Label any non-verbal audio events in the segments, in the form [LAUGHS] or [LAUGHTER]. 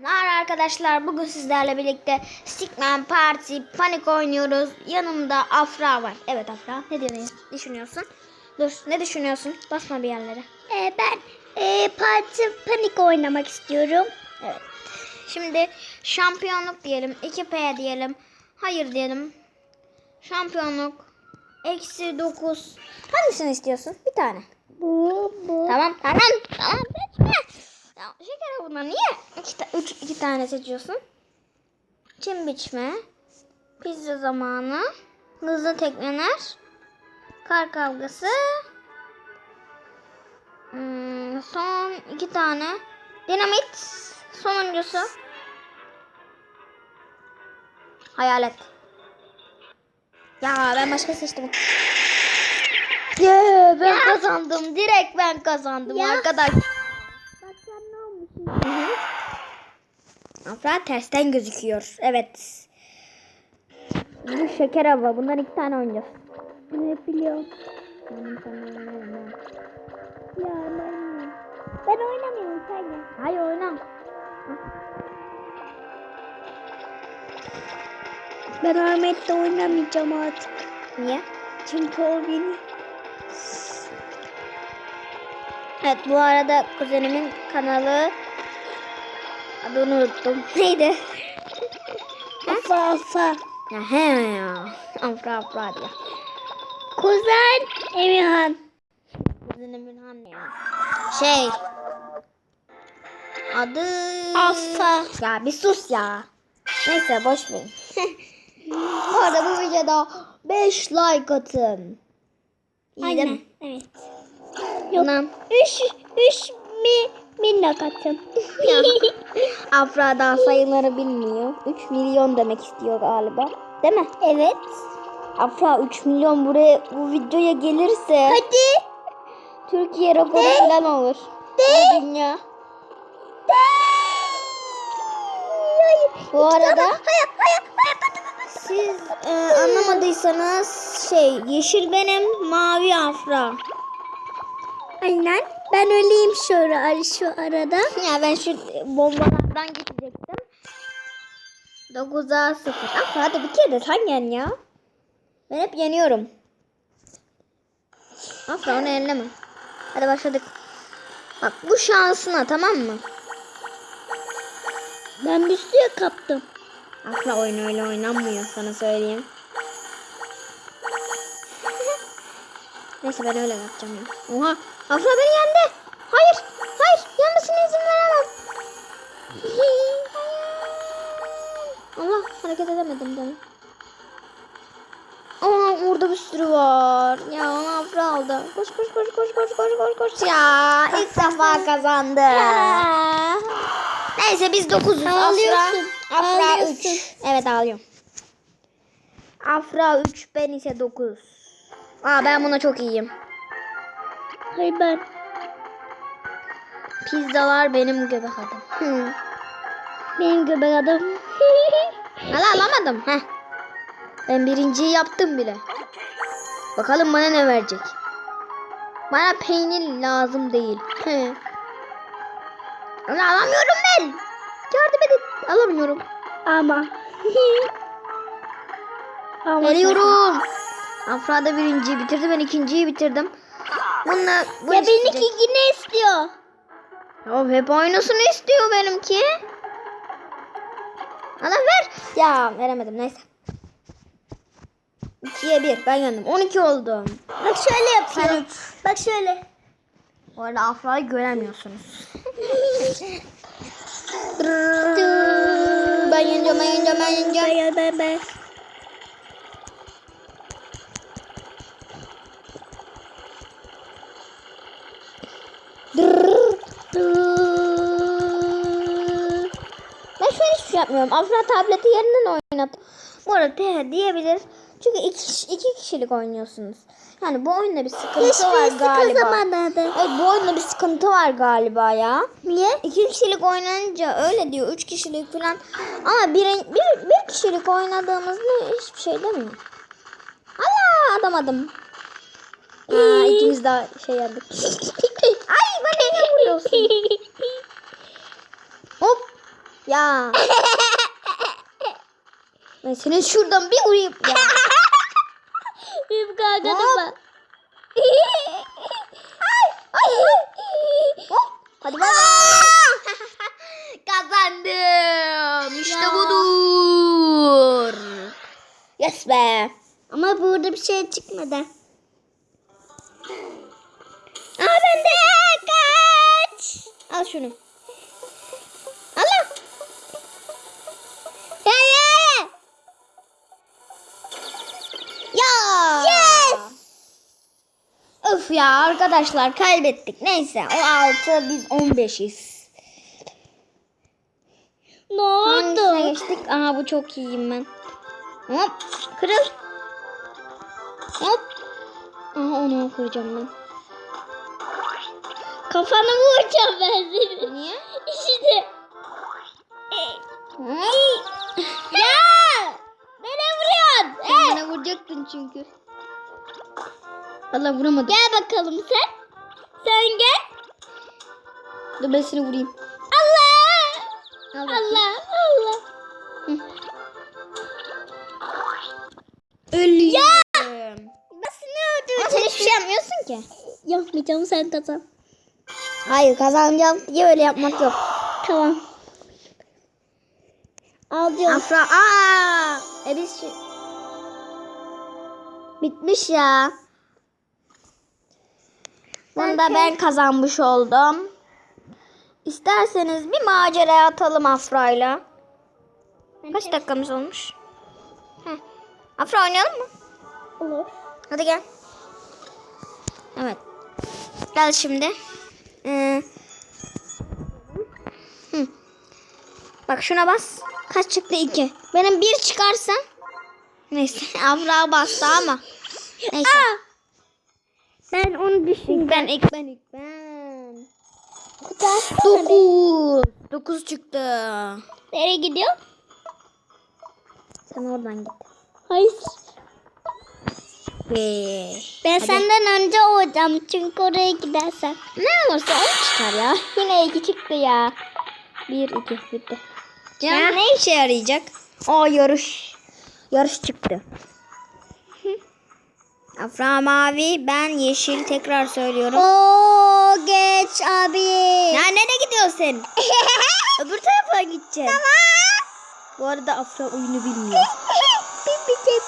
Merhaba arkadaşlar bugün sizlerle birlikte Stickman Party Panik oynuyoruz. Yanımda Afra var. Evet Afra ne diyorsun? düşünüyorsun? Dur ne düşünüyorsun? Basma bir yerlere. Ee, ben e, Parti Panik oynamak istiyorum. Evet. Şimdi şampiyonluk diyelim. 2P diyelim. Hayır diyelim. Şampiyonluk. Eksi 9. Hangisini istiyorsun? Bir tane. Bu, bu. Tamam tamam tamam seçme. Ya, şeker bunlar niye iki, üç, iki tane seçiyorsun? Çim biçme. Pizza zamanı. Hızlı tekneler. Kar kavgası. Hmm, son iki tane. Dinamit. Sonuncusu. Hayalet. Ya ben başka seçtim. Yeah, ben Ya. kazandım. Direkt ben kazandım Ya. arkadaş. Bak sen ne olmuşsun? Afra tersten gözüküyor. Evet. Bu şeker hava. Bundan iki tane oynayacağız. Ne biliyorum. Benim sana. Ya ben Ben oynamıyorum sen ya. Hayır oyna. Ben Ahmet'le oynamayacağım artık. Niye? Çünkü o beni. Evet bu arada kuzenimin kanalı adını unuttum. Neydi? Afa afa. Ya he ya. Afra Afra diye. Kuzen Emirhan. Kuzenimin anne ya. Şey. Adı... Afra. Ya bir sus ya. Neyse boş verin. [LAUGHS] Bu arada bu videoda 5 like atın. İyi mi? Evet. Yok. Tamam. Üç, üç mi, minnak atım. Ya. [LAUGHS] Afra daha sayıları bilmiyor. 3 milyon demek istiyor galiba. Değil mi? evet. Afra 3 milyon buraya bu videoya gelirse Hadi. Türkiye rekoru De. falan olur. De. Ya Dünya. Bu arada Hayır, hayır, hayır. siz e, anlamadıysanız şey yeşil benim mavi Afra. Aynen. Ben öleyim şu, ara, şu arada. Ya ben şu bombalardan geçecektim. 9'a 0. Afra hadi bir kere de sen yen ya. Ben hep yeniyorum. Afra onu elleme. Hadi başladık. Bak bu şansına tamam mı? Ben bir suya kaptım. Afra oyun öyle oynanmıyor sana söyleyeyim. Neyse ben öyle yapacağım ya. Oha Afra beni yendi. Hayır hayır yenmesine izin veremem. Allah hareket edemedim ben. Aa orada bir sürü var. Ya Afra aldı. Koş koş koş koş koş koş koş koş. Ya ilk defa kazandı. Neyse biz 900. Ağlıyorsun. Afra, Afra Ağlıyorsun. 3. Evet ağlıyorum. Afra 3 ben ise 9. Aa ben buna çok iyiyim. Hayır ben. Pizzalar benim göbek adım. Benim göbek adam. [LAUGHS] Hala alamadım. Heh. Ben birinciyi yaptım bile. Bakalım bana ne verecek. Bana peynir lazım değil. He. Alamıyorum ben. Yardım edin. Alamıyorum. Ama. [LAUGHS] Ama Veriyorum. Afra da birinciyi bitirdi. Ben ikinciyi bitirdim. Bununla bu Ya isteyecek. benimki yine istiyor. Ya hep aynısını istiyor benimki. Ana ver. Ya veremedim neyse. 2'ye 1 ben yendim. 12 oldum. Bak şöyle yapıyor. Bak şöyle. Bu arada Afra'yı göremiyorsunuz. [LAUGHS] ben yeneceğim ben yeneceğim ben yeneceğim. Hayır ben ben. Ben şu an hiçbir şey yapmıyorum. Afra tableti yerinden oynat. Bu arada diyebilir. Çünkü iki, iki kişilik oynuyorsunuz. Yani bu oyunda bir sıkıntı var Hiçbir sıkı galiba. zamanlarda. Evet bu oyunda bir sıkıntı var galiba ya. Niye? İki kişilik oynanınca öyle diyor. Üç kişilik falan. Ama bir, bir, bir kişilik oynadığımızda hiçbir şey demiyor. Allah adamadım. Aa, ikimiz de şey yaptık. Ay bana ne vuruyorsun? Hop. Ya. ben senin şuradan bir vurayım. Ya. Benim kankanım Hop. var. Hop. Hadi bay bay. Kazandım. İşte Ya. budur. Yes be. Ama burada bir şey çıkmadı. Şunu. Allah. Ya ya. Yes. Öf ya arkadaşlar kaybettik. Neyse o 6 biz 15'iz. Ne Hangisine oldu? geçtik? Aha bu çok iyiyim ben. Hop kırıl. Hop. Aha onu kıracağım ben. Kafanı vuracağım ben seni. Niye? İşte. Hop. Ya! Beni vuruyorsun. Sen bana vuracaktın çünkü. Valla vuramadım. Gel bakalım sen. Sen gel. Dur ben seni vurayım. Allah! Allah! Allah! Ölüyorum. Nasıl ne Ama sen hiçbir şey yapmıyorsun ki. Yapmayacağım sen kazan. Hayır kazanacağım diye öyle yapmak yok. Tamam. Alacağım. Afra aa. E biz şu... Bitmiş ya. Bunda ben kazanmış oldum. İsterseniz bir macera atalım Afra'yla. Kaç dakikamız olmuş? Heh. Afra oynayalım mı? Olur. Hadi gel. Evet. Gel şimdi. Ee, hı. Bak şuna bas. Kaç çıktı? iki. Benim bir çıkarsa. Neyse. [LAUGHS] Avra bastı ama. Neyse. Ben onu düşündüm. Ben, ilk ben, ilk ben. Dokuz. Dokuz çıktı. Nereye gidiyor? Sen oradan git. Hayır. Ben senden önce olacağım çünkü oraya gidersen. Ne olursa o çıkar ya. Yine iki çıktı ya. Bir, iki, bitti. Canım Ya. ne işe yarayacak? O yarış. Yarış çıktı. [LAUGHS] Afra mavi, ben yeşil. Tekrar söylüyorum. Oo geç abi. Ya nereye gidiyorsun? [LAUGHS] Öbür tarafa gideceksin. Tamam. Bu arada Afra oyunu bilmiyor. [LAUGHS] Bilmeyeceğim.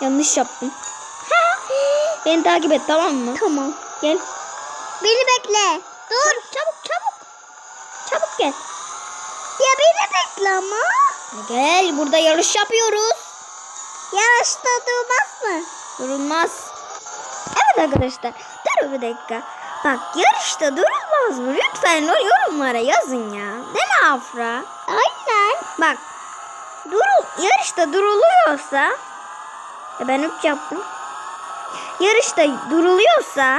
Yanlış yaptım. [LAUGHS] Beni takip et tamam mı? Tamam. Gel. Beni bekle. Dur. Çabuk çabuk. Çabuk gel. Ya beni bekle ama. Gel burada yarış yapıyoruz. Yarışta durmaz mı? Durulmaz. Evet arkadaşlar. Dur bir dakika. Bak yarışta durulmaz mı? Lütfen o yorumlara yazın ya. Değil mi Afra? Aynen. Bak. Durul, yarışta duruluyorsa e ben üç yaptım. Yarışta duruluyorsa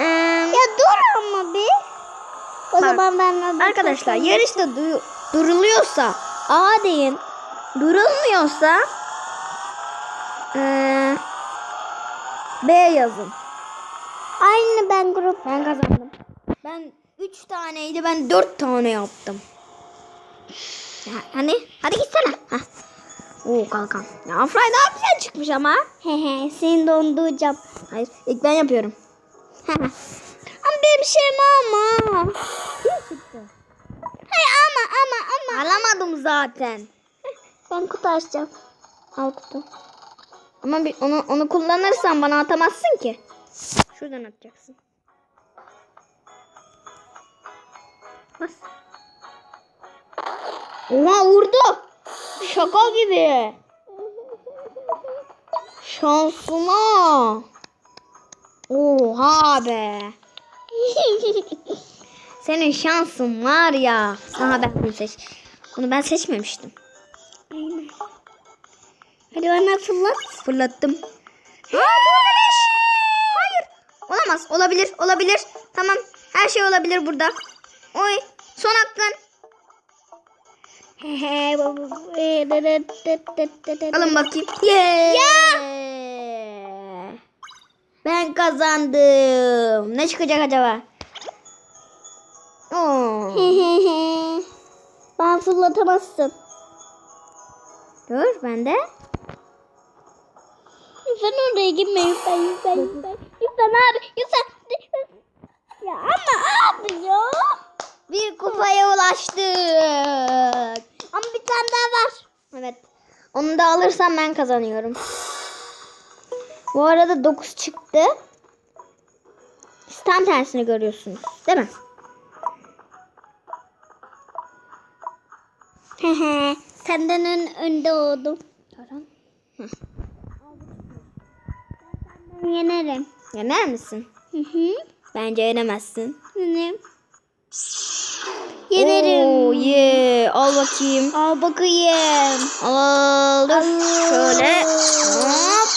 Ya dur ama bir. O Bak, zaman ben arkadaşlar yarışta du- duruluyorsa A deyin. Durulmuyorsa eee, B yazın. Aynı ben grup. Ben kazandım. Ben 3 taneydi ben 4 tane yaptım. Ya, hani hadi gitsene. Heh. Oo kalkan. Ya Afray daha güzel çıkmış ama. Hehe seni donduracağım. Hayır ilk ben yapıyorum. Ama benim şeyim ama. Hayır ama ama ama. Alamadım zaten. Ben kutu açacağım. Al kutu. Ama bir, onu, onu kullanırsan bana atamazsın ki. Şuradan atacaksın. Bas. Oha vurdu. Şaka gibi. Şansıma. Oha be. Senin şansın var ya. Aha ben bunu seç. Bunu ben seçmemiştim. Aynen. Hadi bana fırlat. Fırlattım. Aa, burada beş. Hayır. Olamaz. Olabilir. Olabilir. Tamam. Her şey olabilir burada. Oy. Son hakkın. Alın bakayım. Yeah. Ben kazandım. Ne çıkacak acaba? Oo [LAUGHS] Bana fırlatamazsın. Dur ben de. Lütfen oraya gitme lütfen lütfen lütfen. Lütfen abi lütfen. Ya ama abi ya. Bir kupaya ulaştık. Ama bir tane daha var. Evet. Onu da alırsam ben kazanıyorum. Bu arada 9 çıktı. Siz tam tersini görüyorsunuz. Değil mi? Senden ön, önde oldum. Ben yenerim. Yener misin? Hı hı. Bence yenemezsin. Yenerim. Yenerim. Oo, ye. Al bakayım. Al bakayım. Aldım. Şöyle. Hop.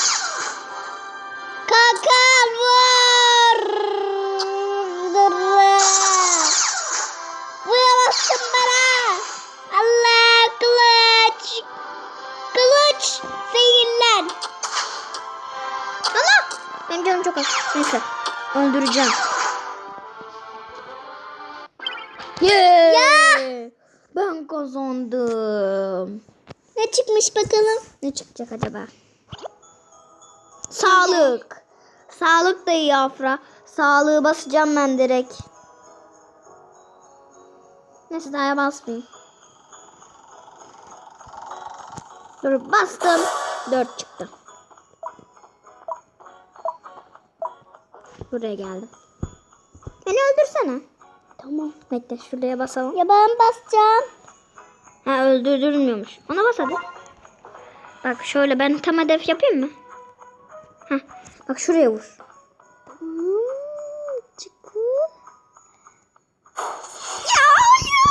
Kakal vur. Vuramazsın bana. Allah kılıç. Kılıç zehirlen. Allah. Benim canım çok az. Neyse. Öldüreceğim. Yeah. Ya. Ben kazandım. Ne çıkmış bakalım? Ne çıkacak acaba? Sağlık. Sağlık da iyi Afra. Sağlığı basacağım ben direkt. Neyse daha basmayayım. Dur bastım. Dört çıktı. Buraya geldim. Beni öldürsene. Tamam. Bekle şuraya basalım. Ya ben basacağım. Ha öldürdürmüyormuş. Ona bas hadi. Bak şöyle ben tam hedef yapayım mı? Heh. Bak şuraya vur. Tamam. Çıkı. Ya hayır.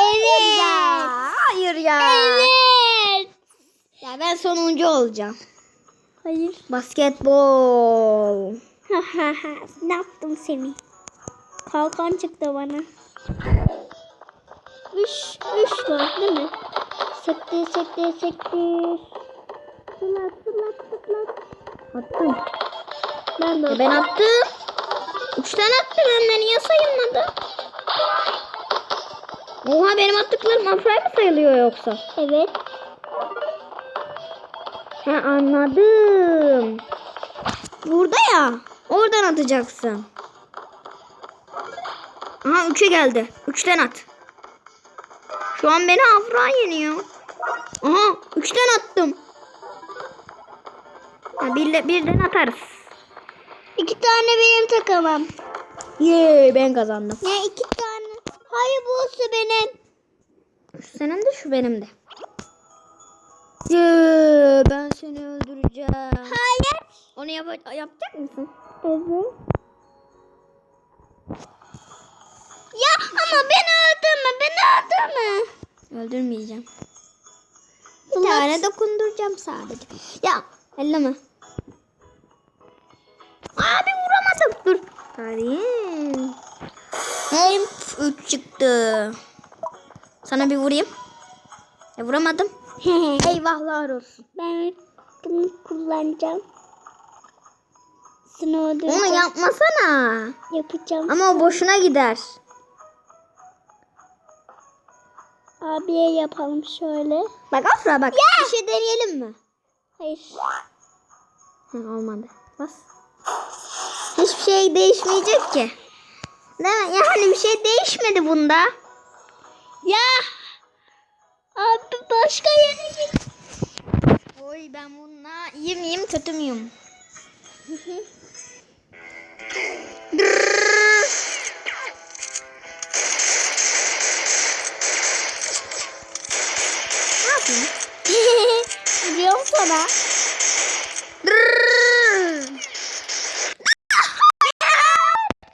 evet. Ya, hayır ya. Evet. Ya ben sonuncu olacağım. Hayır. Basketbol. [LAUGHS] ne yaptım seni? Kalkan çıktı bana. Üç, üç var değil mi? Sektir, sektir, sektir. Fırlat, fırlat, fırlat. Attım. Ben de E ben attım. Üç tane attım hem de niye sayılmadı? Oha benim attıklarım afray mı sayılıyor yoksa? Evet. Ha anladım. Burada ya. Oradan atacaksın. Aha 3'e geldi. 3'ten at. Şu an beni Afra yeniyor. Aha 3'ten attım. Ha, bir, birden atarız. İki tane benim takımım. Yee ben kazandım. Ya iki tane. Hayır bu su benim. Şu senin de şu benim de. Yee ben seni öldüreceğim. Hayır. Onu yap- yapacak mısın? Evet. Ama beni öldürme, beni öldürme. Öldürmeyeceğim. Bir tane dokunduracağım sadece. Ya elleme. Abi vuramadım. Dur. Karim. Hem 3 çıktı. Sana bir vurayım. E, vuramadım. [LAUGHS] Eyvahlar olsun. ben bunu kullanacağım. Seni Onu öldüreceğim. yapmasana. Yapacağım. Ama o boşuna gider. Abiye yapalım şöyle. Bak Afra bak. Bir şey deneyelim mi? Hayır. Hı, olmadı. Bas. Hiçbir şey değişmeyecek ki. Değil mi? Yani bir şey değişmedi bunda. Ya. Abi başka yere git. Oy ben bununla iyi miyim kötü müyüm? [LAUGHS] yapayım? Biliyorum sana.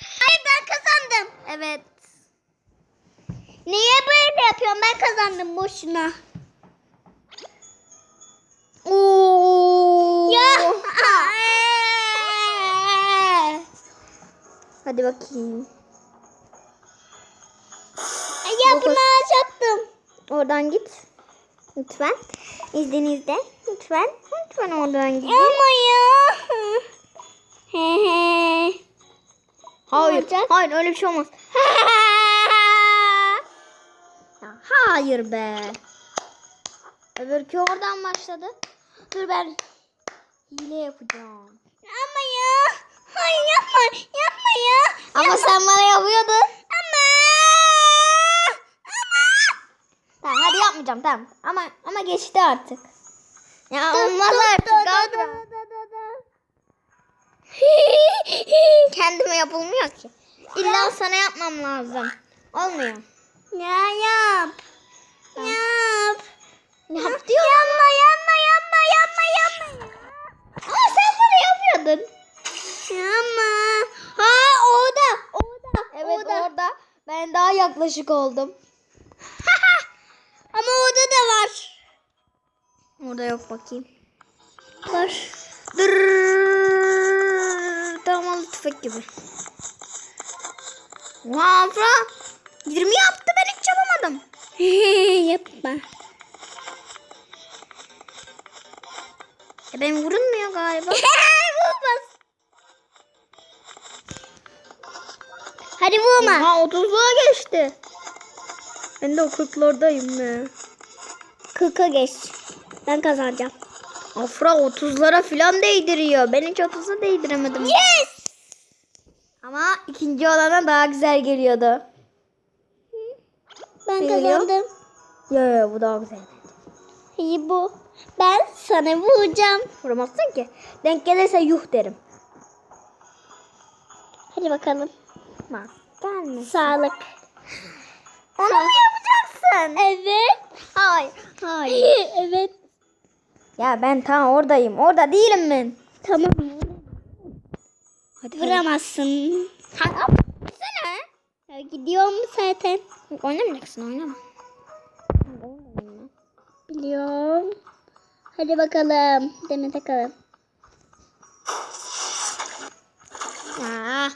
Hayır ben kazandım. evet. Niye böyle yapıyorsun? Ben kazandım boşuna. Oo. Ya. Hadi bakayım. ya bunu alacaktım. Oradan git. Lütfen. İzninizle. Lütfen. Lütfen oradan gidin. Ama ya. He he. Hayır. olacak? Hayır öyle bir şey olmaz. [LAUGHS] Hayır be. Öbürkü oradan başladı. Dur ben hile yapacağım. Ama ya. Hayır yapma. Yapma ya. Ama sen bana yapıyordun. Ama. Tamam hadi yapmayacağım tamam. Ama ama geçti artık. Ya olmaz artık. [LAUGHS] Kendime yapılmıyor ki. İlla sana yapmam lazım. Olmuyor. Ya yap. Tamam. Yap. Yap diyor. Yapma yapma yapma yapma yapma. Ama sen bana yapıyordun. Yapma. Ha orada. Orada. Evet orada. orada. Ben daha yaklaşık oldum. Ama orada da var. Orada yok bakayım. Var. Dırrrr, Tamalı tüfek gibi. Vafra. 20 yaptı ben hiç yapamadım. yapma. E ben vurulmuyor galiba. Vurmaz. Hadi vurma. Ha 30'luğa geçti. Ben de o 40'lardayım ne? 40'a geç. Ben kazanacağım. Afra 30'lara falan değdiriyor. Ben hiç 30'a değdiremedim. Yes. Ama ikinci olana daha güzel geliyordu. Ben Ne geliyor? kazandım. Yo yo bu daha güzel. İyi bu. Ben sana vuracağım. Vuramazsın ki. Denk gelirse yuh derim. Hadi bakalım. Bak gelme. Sağlık. Onu mu yapacaksın? Evet. Hayır. Hayır. [LAUGHS] evet. Ya ben tam oradayım. Orada değilim ben. Tamam. Hadi Vuramazsın. Ha, yapsana. Ya gidiyorum zaten. Oynamayacaksın oynama. Biliyorum. Hadi bakalım. Deme takalım. Ya.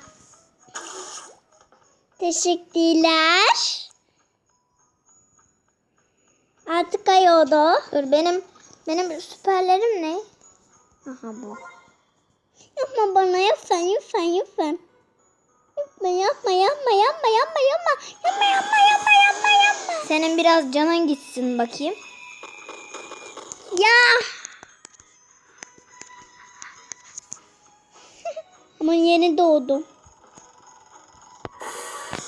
Teşekkürler. Artık kayoldu. Dur benim benim süperlerim ne? Aha bu. Yapma bana yapsan lütfen lütfen. Yapma yapma yapma yapma yapma yapma. Yapma yapma yapma yapma yapma. Senin biraz canın gitsin bakayım. Ya. [LAUGHS] Ama yeni doğdum.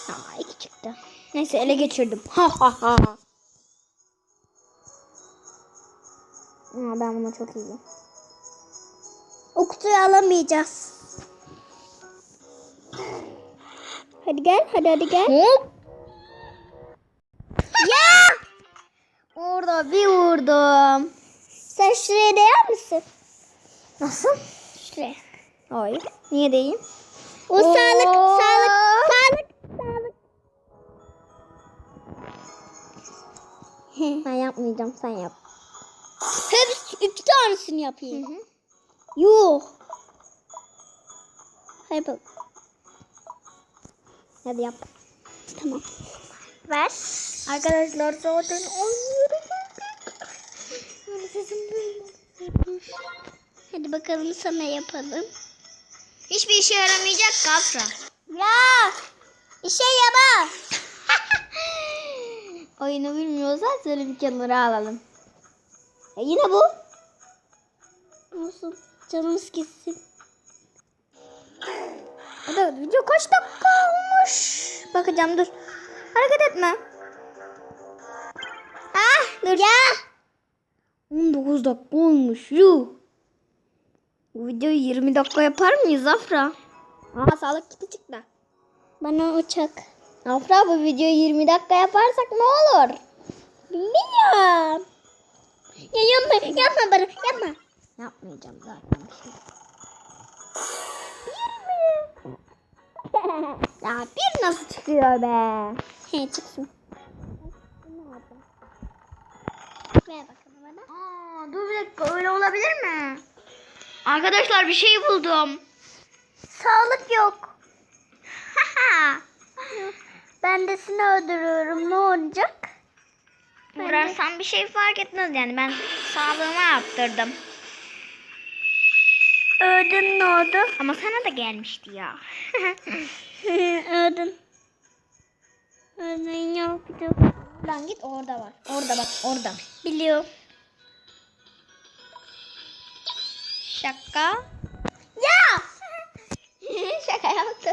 Aa, iki çıktı. Neyse ele geçirdim. Ha ha ha. Aa, ben buna çok iyiyim. O kutuyu alamayacağız. Hadi gel, hadi hadi gel. Hop. ya! Orada bir vurdum. Sen şuraya değer misin? Nasıl? Şuraya. Hayır. Niye değil? O sağlık, Oo. sağlık, sağlık, sağlık. Ben yapmayacağım sen yap. Hepsi iki tanesini yapayım. Yuh. Hadi bak. Hadi yap. Tamam. Ver. Arkadaşlar zaten oynuyoruz. Böyle sesim. Hadi bakalım sana yapalım. Hiçbir işe yaramayacak Gafra. Ya. İşe yaba. [LAUGHS] Oyunu bilmiyorsan söyle bir kenara alalım. E yine bu. Olsun. Canımız gitsin. Hadi video kaç dakika olmuş? Bakacağım dur. Hareket etme. Ah dur. Ya. 19 dakika olmuş. Yuh. Bu videoyu 20 dakika yapar mıyız Afra? Aa sağlık kiti çıktı. Bana uçak. Afra bu videoyu 20 dakika yaparsak ne olur? Bilmiyorum. Ya yapma, yapma bana, yapma. Yapmayacağım zaten bir şey. [LAUGHS] Ya bir nasıl çıkıyor be? He çıksın. Ver bakalım bana. Aa, dur bir dakika öyle olabilir mi? Arkadaşlar bir şey buldum. Sağlık yok. [LAUGHS] ben de seni öldürüyorum. Ne olacak? Vurarsan bir şey fark etmez yani ben sağlığıma arttırdım. Öldün ne oldu? Ama sana da gelmişti ya. Öldün. ben yaptım. Lan git orada var. Orada bak orada. Biliyorum. Şaka. Ya! [LAUGHS] Şaka yaptım.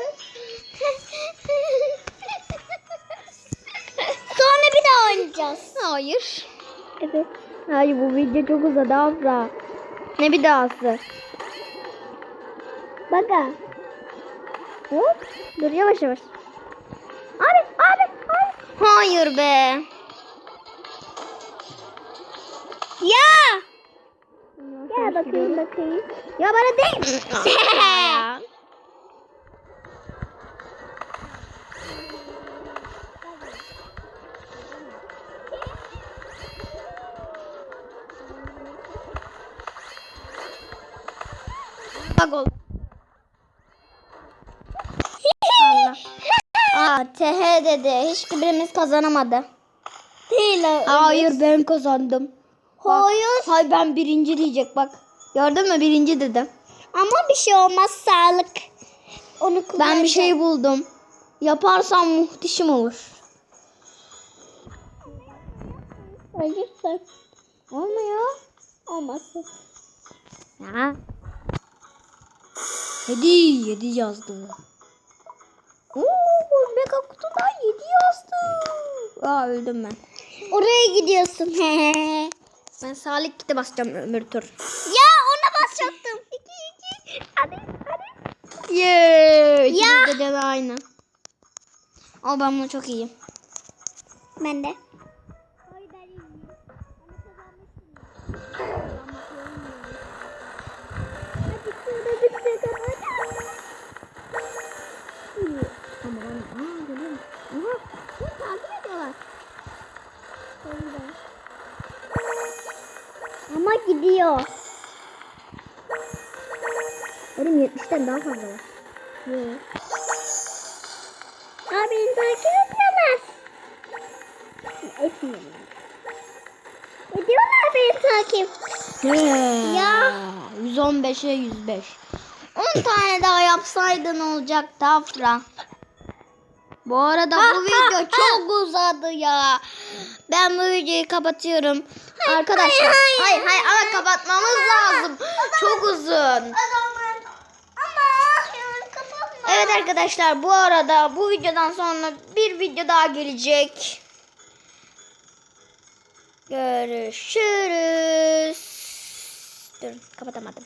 Sonra bir daha oynayacağız. Hayır. Evet. Hayır bu video çok uzadı abla. Ne bir dahası? Baka. Hop. Dur yavaş yavaş. Abi abi abi. Hayır be. Ya! Gel bakayım bakayım. Ya bana değil. [LAUGHS] Bak oldu. TH dedi. Hiçbirimiz kazanamadı. Değil o. Hayır ben kazandım. Hayır. Hay ben birinci diyecek bak. Gördün mü birinci dedim. Ama bir şey olmaz sağlık. Onu Ben bir şey buldum. Yaparsam muhteşem olur. Hayır sen. Olmuyor. Olmasın. Ya. Yedi, yedi yazdı. Oo, mega kutudan yedi yazdı. Aa öldüm ben. Oraya gidiyorsun. [LAUGHS] Ben Salih kiti basacağım ömür tur. ya ona basacaktım. İki iki. Hadi hadi. Ya. İkimiz de canı aynı. Ama ben bunu çok iyiyim. Ben de. Yok. Abi beni takip etmiyorlar. Etmiyorlar. Ediyorlar beni takip. Ya. 115'e 105. 10 tane daha yapsaydın olacaktı Afra. Bu arada bu video çok uzadı ya. Ben bu videoyu kapatıyorum. Arkadaşlar. hayır, Hayır hayır ama kapatmamız lazım. Çok uzun. Kapatma. Evet arkadaşlar bu arada bu videodan sonra bir video daha gelecek. Görüşürüz. Dur kapatamadım.